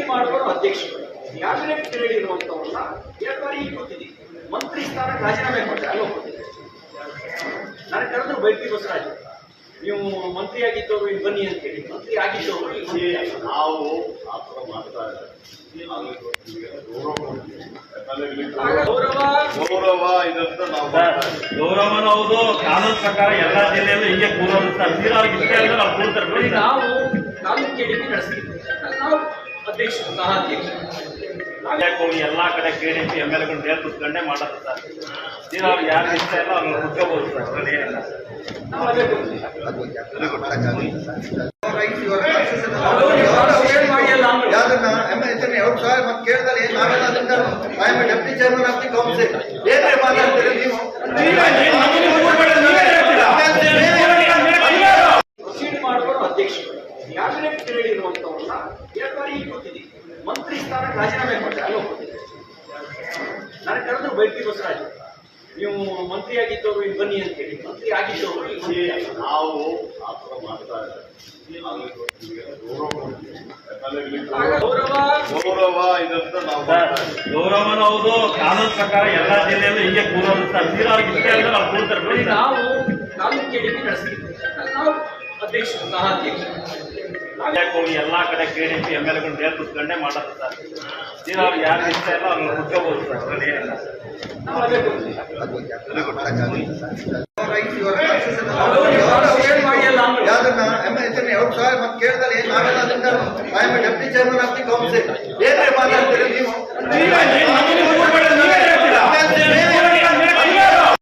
Proceed ಮಾಡುವವರು ಅಧ್ಯಕ್ಷರು. Cabinet ಕೇಳಿರುವಂತವನ್ನ ಎರಡು ಬಾರಿ ಗೊತ್ತಿದೆ. ಮಂತ್ರಿ ಸ್ಥಾನಕ್ಕೆ ರಾಜೀನಾಮೆ ಕೊಟ್ಟೆ ಅಲ್ಲೋ ಗೊತ್ತಿದೆ ನಾನು ಕರೆದ್ರು ಬೈಟಿ ಬಸವರಾಜ್ ನೀವು ಮಂತ್ರಿ ಆಗಿದ್ದವರು ಇಲ್ಲಿ ಬನ್ನಿ ಅಂತ ಹೇಳಿ. ಮಂತ್ರಿ ಆಗಿದ್ದವರು ಇಲ್ಲಿ ನಾವು ಆ ಥರ ಮಾಡ್ತಾ ಗೌರವ ಗೌರವ. ಗೌರವ ಇದಂತ ನಾವು. ಗೌರವನ ಹೌದು ಕಾನೂನು ಪ್ರಕಾರ ಎಲ್ಲಾ ಜಿಲ್ಲೆಯಲ್ಲೂ ಹಿಂಗೆ ಕೂರೋದು ಅಂತ. ತೀರಾ ಇಷ್ಟ ನಾವು ಬಿಡಿ ನಾವು ಕಾನೂನು ಕೇಳಿಕೆ ನಡೆಸ್ತೀವಿ. ನಾವು ನಾವು ಹೋಗಿ ಎಲ್ಲಾ ಕಡೆ ಕೆ ಡಿ ಪಿ ಎಂ ಎಲ್ಗಳು ನೇರ್ ಕುತ್ಕೊಂಡೇ ಮಾಡೋದು ಸರ್. ಅವ್ರಿಗೆ ಯಾರು ಇಷ್ಟ ಇಲ್ಲ ಅವ್ರು ಕುತ್ಕೋಬಹುದು ಸರ್ ಕೌನ್ಸಿಲ್ ಏನೇ ಮಾತಾಡ್ತಿದ್ರೆ ಅದೇ ಕೊಡ್ತೀವಿ ಯಾವ್ದನ್ನ ಎಂ ಎಲ್ ಎರಡು ಸಾವಿರ ಮತ್ತೆ ಕೇಳಿದ್ರೆ ಏನ್ ನಾವೆಲ್ಲ ಅದನ್ನ I am deputy chairman of the council ಏನ್ರಿ ಮಾತಾಡ್ತೀರಿ ನೀವು ಪ್ರೊಸೀಡ್ ಮಾಡುವರು ಅಧ್ಯಕ್ಷರು ಕ್ಯಾಬಿನೆಟ್ ಕೇಳಿರುವಂತವನ್ನ ಎರಡು ಬಾರಿ ಗೊತ್ತಿದೆ. ಮಂತ್ರಿ ಸ್ಥಾನಕ್ಕೆ ರಾಜೀನಾಮೆ ಕೊಟ್ಟೆ ಅಲ್ಲೋ ನನಗೆ ಕರೆದ್ರು ಬೈಟಿ ಬಸವರಾಜ್. ನೀವು ಮಂತ್ರಿ ಆಗಿದ್ದವರು ಇಲ್ಲಿ ಬನ್ನಿ ಅಂತ ಹೇಳಿ ಮಂತ್ರಿ ಆಗಿದ್ದವರು ಇಲ್ಲಿ ಅಂತ. ನಾವು ಆ ಥರ ಮಾಡ್ತಾ ಗೌರವ ಗೌರವ. ಇದಂತ ನಾವು. ಗೌರವನ ಹೌದು ಕಾನೂನು ಪ್ರಕಾರ ಎಲ್ಲಾ ಜಿಲ್ಲೆಯಲ್ಲೂ ಹಿಂಗೆ ಕೂರೋದು ಸರ್. ತೀರಾ ಅವ್ರಿಗೆ ಇಷ್ಟ ಇಲ್ಲ ನಾವು ಕೂರ್ತಾರೆ. ನೋಡಿ ನಾವು ಹೋಗಿ ಎಲ್ಲಾ ಕಡೆ ಕೆ ಡಿ ಪಿ ಎಂ ಎಲ್ಗಳು ನೇರ್ ಕುತ್ಕೊಂಡೇ ಮಾಡೋದು ಸರ್. ತೀರಾ ಅವ್ರಿಗೆ ಯಾರು ಇಷ್ಟ ಇಲ್ಲ ಅವ್ರನ್ನ ಕುತ್ಕೋಬಹುದು ಸರ್. ಅದ್ರಲ್ಲಿ ಏನಿಲ್ಲ. ನಾವು ಅದೇ ಕೊಡ್ತೀವಿ ಯಾವ್ದನ್ನ ಎಂ ಎಲ್ ಎರಡು ಸಾವಿರ ಮತ್ತೆ ಕೇಳಿದ್ರೆ ಏನ್ ಆಗಲ್ಲ ಅದನ್ನ I am deputy chairman of the council ಏನೇ ಮಾತಾಡ್ತೀರಿ ನೀವು